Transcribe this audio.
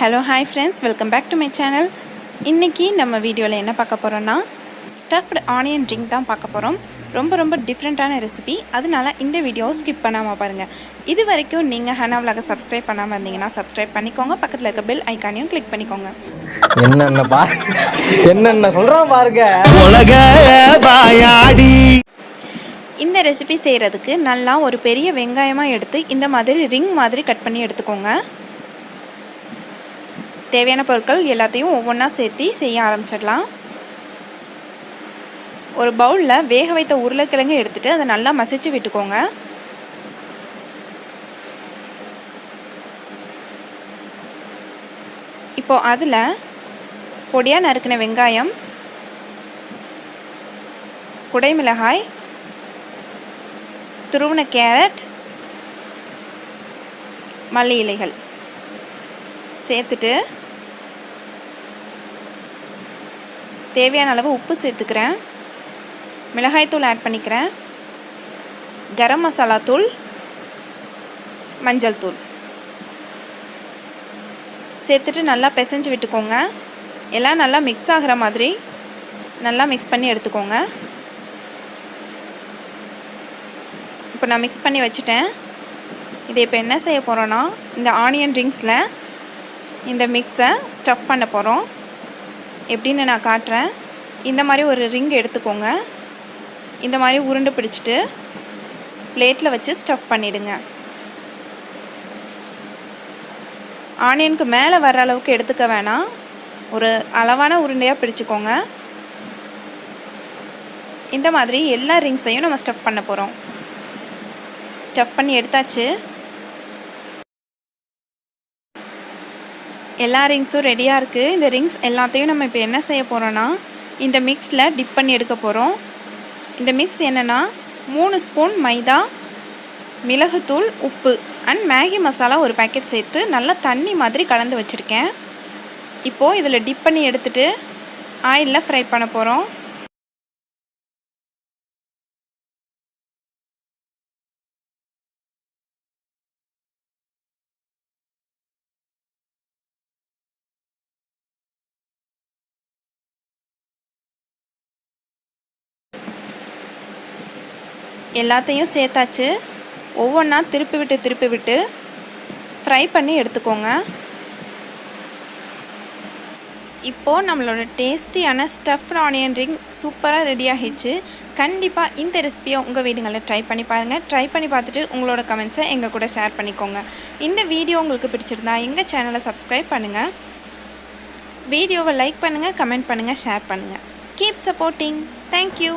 Hello hi friends welcome back to my channel இன்றைக்கி நம்ம வீடியோவில் என்ன பார்க்க போகிறோன்னா ஸ்டஃப்டு ஆனியன் ட்ரிங்க் தான் பார்க்க போகிறோம் ரொம்ப ரொம்ப டிஃப்ரெண்ட்டான ரெசிபி அதனால இந்த வீடியோவை ஸ்கிப் பண்ணாமல் பாருங்கள் இது வரைக்கும் நீங்கள் ஹனா vlog-அ சப்ஸ்கிரைப் பண்ணாமல் இருந்தீங்கன்னா சப்ஸ்கிரைப் பண்ணிக்கோங்க. பக்கத்தில் இருக்க பெல் ஐக்கானையும் கிளிக் பண்ணிக்கோங்க. என்னென்ன பா என்னென்ன சொல்றான் பாருங்க. உலக வாயாடி. இந்த ரெசிபி செய்கிறதுக்கு நல்லா ஒரு பெரிய வெங்காயமாக எடுத்து இந்த மாதிரி ரிங் மாதிரி கட் பண்ணி எடுத்துக்கோங்க. தேவையான பொருட்கள் எல்லாத்தையும் ஒவ்வொன்றா சேர்த்து செய்ய ஆரம்பிச்சிடலாம். ஒரு பவுலில் வேக வைத்த உருளைக்கிழங்கு எடுத்துகிட்டு அதை நல்லா மசிச்சு விட்டுக்கோங்க. இப்போ அதில் பொடியாக நறுக்கின வெங்காயம் குடைமிளகாய் துருவன கேரட் மல்லி இலைகள் சேர்த்துட்டு தேவையான அளவு உப்பு சேர்த்துக்கிறேன். மிளகாய்த்தூள் ஆட் பண்ணிக்கிறேன். கரம் மசாலா தூள் மஞ்சள் தூள். சேர்த்துட்டு நல்லா பிசைஞ்சு விட்டுக்கோங்க. எல்லாம் நல்லா மிக்ஸ் ஆகிற மாதிரி நல்லா மிக்ஸ் பண்ணி எடுத்துக்கோங்க. இப்போ நான் மிக்ஸ் பண்ணி வச்சுட்டேன். இதை இப்போ என்ன செய்ய போகிறோன்னா இந்த ஆனியன் ரிங்ஸில் இந்த மிக்ஸை ஸ்டஃப் பண்ண போகிறோம் எப்படின்னு நான் காட்டுறேன். இந்த மாதிரி ஒரு ரிங் எடுத்துக்கோங்க. இந்த மாதிரி உருண்டை பிடிச்சிட்டு பிளேட்டில் வச்சு ஸ்டஃப் பண்ணிவிடுங்க ஆனியனுக்கு மேலே வர அளவுக்கு எடுத்துக்க வேணாம். ஒரு அளவான உருண்டையாக பிடிச்சிக்கோங்க. இந்த மாதிரி எல்லா ரிங்ஸையும் நம்ம ஸ்டஃப் பண்ண போகிறோம் ஸ்டஃப் பண்ணி எடுத்தாச்சு. எல்லா ரிங்ஸும் ரெடியாக இருக்குது இந்த ரிங்ஸ் எல்லாத்தையும் நம்ம இப்போ என்ன செய்ய போகிறோன்னா இந்த மிக்ஸில் டிப் பண்ணி எடுக்க போகிறோம் இந்த மிக்ஸ் என்னென்னா மூணு ஸ்பூன் மைதா மிளகுத்தூள் உப்பு அண்ட் மேகி மசாலா ஒரு பேக்கெட் சேர்த்து நல்லா தண்ணி மாதிரி கலந்து வச்சுருக்கேன். இப்போது இதில் டிப் பண்ணி எடுத்துகிட்டு ஆயிலில் ஃப்ரை பண்ண போகிறோம் எல்லாத்தையும் சேர்த்தாச்சு. ஒவ்வொன்றா திருப்பி விட்டு திருப்பி விட்டு ஃப்ரை பண்ணி எடுத்துக்கோங்க. இப்போது நம்மளோட டேஸ்டியான ஸ்டஃப்ட் ஆனியன் ரிங் சூப்பராக ரெடி ஆகிடுச்சு. கண்டிப்பாக இந்த ரெசிபியை உங்கள் வீடுங்களில் ட்ரை பண்ணி பாருங்கள் ட்ரை பண்ணி பார்த்துட்டு உங்களோட கமெண்ட்ஸை எங்கள் கூட ஷேர் பண்ணிக்கோங்க. இந்த வீடியோ உங்களுக்கு பிடிச்சிருந்தா எங்கள் சேனலை சப்ஸ்கிரைப் பண்ணுங்கள் வீடியோவை லைக் பண்ணுங்கள் கமெண்ட் பண்ணுங்கள் ஷேர் பண்ணுங்கள் கீப் சப்போர்ட்டிங் தேங்க்யூ